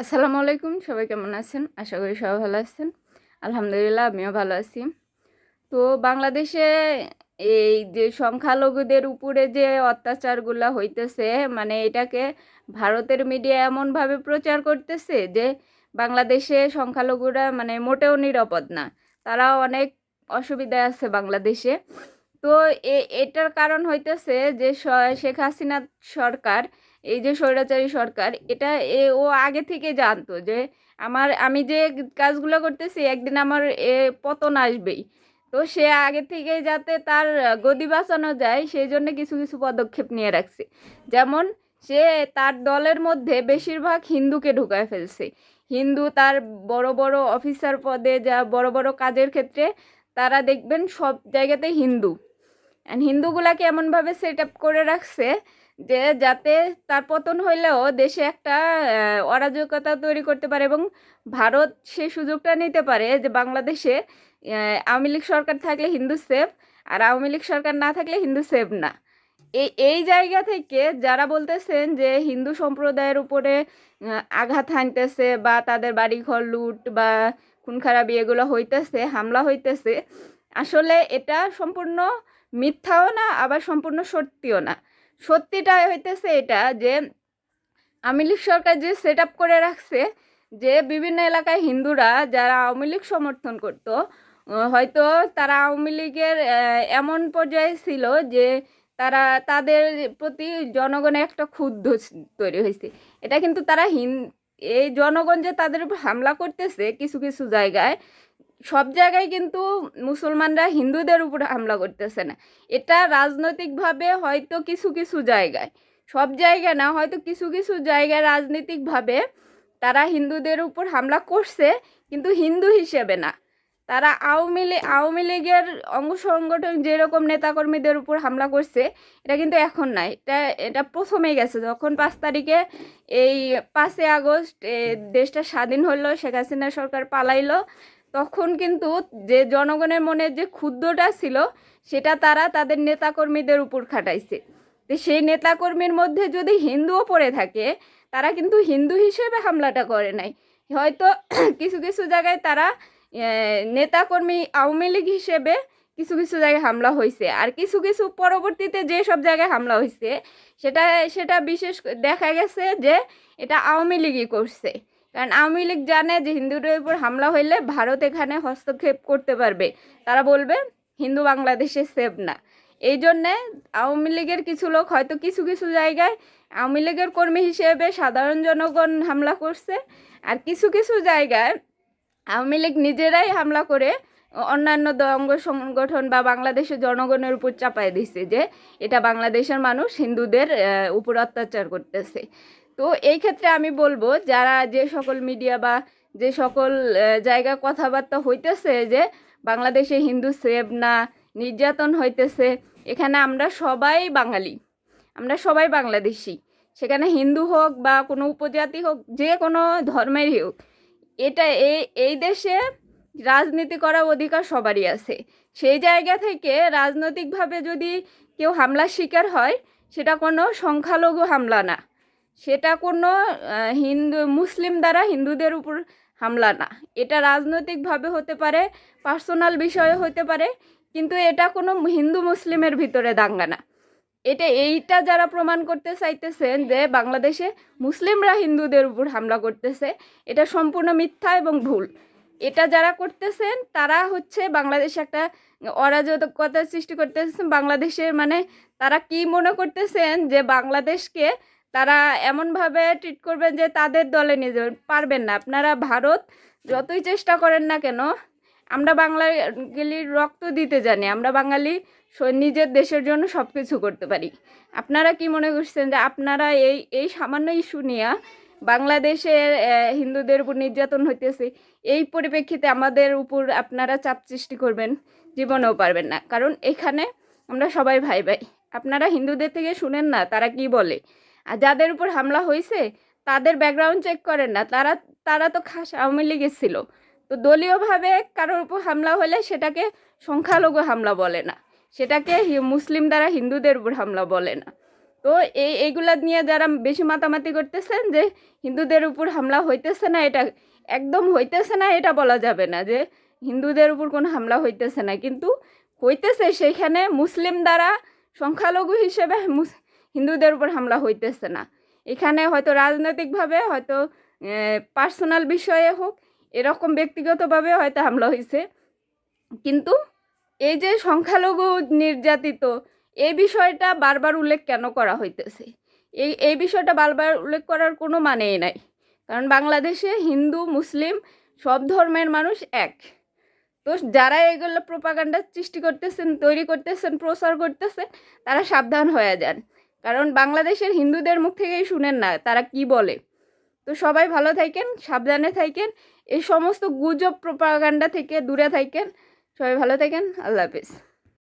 আসসালামু আলাইকুম, সবাই কেমন আছেন? আশা করি সবাই ভালো আছেন। আলহামদুলিল্লাহ, আমিও ভালো আছি। তো বাংলাদেশে এই যে সংখ্যালঘুদের উপরে যে অত্যাচারগুলো হইতেছে মানে এটাকে ভারতের মিডিয়া এমনভাবে প্রচার করতেছে যে বাংলাদেশে সংখ্যালঘুরা মানে মোটেও নিরাপদ না। তারাও অনেক অসুবিধায় আছে বাংলাদেশে। তো এটার কারণ হইতেছে যে শেখ হাসিনা সরকার এই যে স্বৈরাচারী সরকার, এটা এ, ও আগে থেকে জানতো যে আমার, আমি যে কাজগুলো করতেছি, একদিন আমার এ, পতন আসবেই। তো সে আগে থেকে যাতে তার গদি বাঁচানো যায়, সেই জন্য কিছু কিছু পদক্ষেপ নিয়ে রাখছে। যেমন সে তার দলের মধ্যে বেশিরভাগ হিন্দুকে ঢুকায় ফেলছে। হিন্দু তার বড় বড় অফিসার পদে যা, বড় বড় কাজের ক্ষেত্রে তারা দেখবেন সব জায়গাতে হিন্দু। অ্যান্ড হিন্দুগুলাকে এমনভাবে সেট আপ করে রাখছে যে, যাতে তার পতন হইলেও দেশে একটা অরাজকতা তৈরি করতে পারে এবং ভারত সে সুযোগটা নিতে পারে যে, বাংলাদেশে আওয়ামী লীগ সরকার থাকলে হিন্দু সেফ আর আওয়ামী লীগ সরকার না থাকলে হিন্দু সেফ না। এই এই জায়গা থেকে যারা বলতেছেন যে, হিন্দু সম্প্রদায়ের উপরে আঘাত হানতেছে বা তাদের বাড়িঘর লুট বা খুন খারাপি এগুলো হইতেছে, হামলা হইতেছে, আসলে এটা সম্পূর্ণ মিথ্যাও না, আবার সম্পূর্ণ সত্যিও না। সত্যিটা হইতেছে এটা যে, আওয়ামী লীগ সরকার যে সেট আপ করে রাখছে, যে বিভিন্ন এলাকায় হিন্দুরা যারা আওয়ামী লীগ সমর্থন করত হয়তো তারা আওয়ামী লীগের এমন পর্যায়ে ছিল যে তারা তাদের প্রতি জনগণে একটা ক্ষুব্ধ তৈরি হয়েছে এটা কিন্তু তারা হিন, এই জনগণ যে তাদের উপর হামলা করতেছে কিছু কিছু জায়গায় সব জায়গায় কিন্তু মুসলমানরা হিন্দুদের উপর হামলা করতেছে না। এটা রাজনৈতিকভাবে হয়তো কিছু কিছু জায়গায়, সব জায়গায় না, হয়তো কিছু কিছু জায়গায় রাজনৈতিকভাবে তারা হিন্দুদের উপর হামলা করছে, কিন্তু হিন্দু হিসেবে না। তারা আওয়ামী লীগ আওয়ামী লীগের অঙ্গ সংগঠন যেরকম নেতাকর্মীদের উপর হামলা করছে, এটা কিন্তু এখন না, এটা এটা প্রথমেই গেছে। যখন পাঁচ তারিখে এই পাঁচই আগস্ট দেশটা স্বাধীন হলো, শেখ হাসিনা সরকার পালাইলো তখন কিন্তু যে জনগণের মনে যে ক্ষুদ্রটা ছিল, সেটা তারা তাদের নেতাকর্মীদের উপর খাটাইছে। তো সেই নেতাকর্মীর মধ্যে যদি হিন্দুও পড়ে থাকে, তারা কিন্তু হিন্দু হিসেবে হামলাটা করে নাই। হয়তো কিছু কিছু জায়গায় তারা নেতাকর্মী আওয়ামী লীগ হিসেবে কিছু কিছু জায়গায় হামলা হয়েছে আর কিছু কিছু পরবর্তীতে যে সব জায়গায় হামলা হয়েছে সেটা সেটা বিশেষ দেখা গেছে যে এটা আওয়ামী লীগই করছে। কারণ আওয়ামী লীগ জানে যে হিন্দুদের উপর হামলা হইলে ভারত এখানে হস্তক্ষেপ করতে পারবে। তারা বলবে, হিন্দু বাংলাদেশে সেভ না। এই জন্যে আওয়ামী লীগের কিছু লোক হয়তো কিছু কিছু জায়গায় আওয়ামী লীগের কর্মী হিসেবে সাধারণ জনগণ হামলা করছে আর কিছু কিছু জায়গায় আওয়ামী লীগ নিজেরাই হামলা করে অন্যান্য দ- অঙ্গ সংগঠন বা বাংলাদেশের জনগণের উপর চাপায় দিচ্ছে যে এটা বাংলাদেশের মানুষ হিন্দুদের উপর অত্যাচার করতেছে। তো এই ক্ষেত্রে আমি বলব যারা যে সকল মিডিয়া বা যে সকল আহ, জায়গায় কথাবার্তা হইতেছে যে বাংলাদেশে হিন্দু সেভ না নির্যাতন হইতেছে এখানে আমরা সবাই বাঙালি আমরা সবাই বাংলাদেশি সেখানে হিন্দু হোক বা কোনো উপজাতি হোক যে কোনো ধর্মেরই হোক এটা এই এই দেশে রাজনীতি করার অধিকার সবারই আছে। সেই জায়গা থেকে রাজনৈতিকভাবে যদি কেউ হামলার শিকার হয় সেটা কোনো সংখ্যালঘু হামলা না। সেটা কোনো হিন্দু, মুসলিম দ্বারা হিন্দুদের উপর হামলা না। এটা রাজনৈতিকভাবে হতে পারে, পার্সোনাল বিষয়ে হতে পারে, কিন্তু এটা কোনো হিন্দু মুসলিমের ভিতরে দাঙ্গা না। এটা, এইটা যারা প্রমাণ করতে চাইতেছেন যে বাংলাদেশে মুসলিমরা হিন্দুদের উপর হামলা করতেছে, এটা সম্পূর্ণ মিথ্যা এবং ভুল। এটা যারা করতেছেন, তারা হচ্ছে বাংলাদেশে একটা অরাজকতার সৃষ্টি করতেছেন। বাংলাদেশের মানে তারা কি মনে করতেছেন যে বাংলাদেশকে তারা এমনভাবে ট্রিট করবেন যে তাদের দলে নিয়ে যাবেন। পারবেন না। আপনারা ভারত যতই চেষ্টা করেন না কেন আমরা বাঙালির রক্ত দিতে জানি। আমরা বাঙালি নিজের দেশের জন্য সব কিছু করতে পারি। আপনারা কি মনে করছেন যে আপনারা এই এই সামান্য ইস্যু নিয়ে বাংলাদেশের আহ, হিন্দুদের উপর নির্যাতন হইতেছে এই পরিপ্রেক্ষিতে আমাদের উপর আপনারা চাপ সৃষ্টি করবেন জীবনেও পারবেন না। কারণ এখানে আমরা সবাই ভাই ভাই আপনারা হিন্দুদের থেকে শুনেন না তারা কি বলে? আর যাদের উপর হামলা হয়েছে তাদের ব্যাকগ্রাউন্ড চেক করেন না। তারা তারা তো খাস আওয়ামী লীগের ছিল। তো দলীয়ভাবে কারোর উপর হামলা হলে সেটাকে সংখ্যালঘু হামলা বলে না। সেটাকে মুসলিম দ্বারা হিন্দুদের উপর হামলা বলে না। তো এই, এইগুলা নিয়ে যারা বেশি মাতামাতি করতেছেন যে হিন্দুদের উপর হামলা হইতেছে না, এটা একদম হইতেছে না, এটা বলা যাবে না যে হিন্দুদের উপর কোনো হামলা হইতেছে না। কিন্তু হইতেছে, সেইখানে মুসলিম দ্বারা সংখ্যালঘু হিসেবে হিন্দুদের উপর হামলা হইতেছে না। এখানে হয়তো রাজনৈতিকভাবে হয়তো পার্সোনাল বিষয়ে হোক, এরকম ব্যক্তিগতভাবে হয়তো হামলা হয়েছে কিন্তু এই যে সংখ্যালঘু নির্যাতিত এই বিষয়টা বারবার উল্লেখ কেন করা হইতেছে? এই এই বিষয়টা বারবার উল্লেখ করার কোনো মানেই নাই। কারণ বাংলাদেশে হিন্দু, মুসলিম সব ধর্মের মানুষ এক। তো যারা এগুলো প্রোপাগান্ডা সৃষ্টি করতেছেন, তৈরি করতেছেন, প্রচার করতেছেন, তারা সাবধান হয়ে যান। কারণ বাংলাদেশের হিন্দুদের মুখ থেকেই শুনেন না, তারা কি বলে? তো সবাই ভালো থাকেন, সাবধানে থাকেন, এই সমস্ত গুজব প্রপাগান্ডা থেকে দূরে থাকেন। সবাই ভালো থাকেন, আল্লাহ হাফিজ।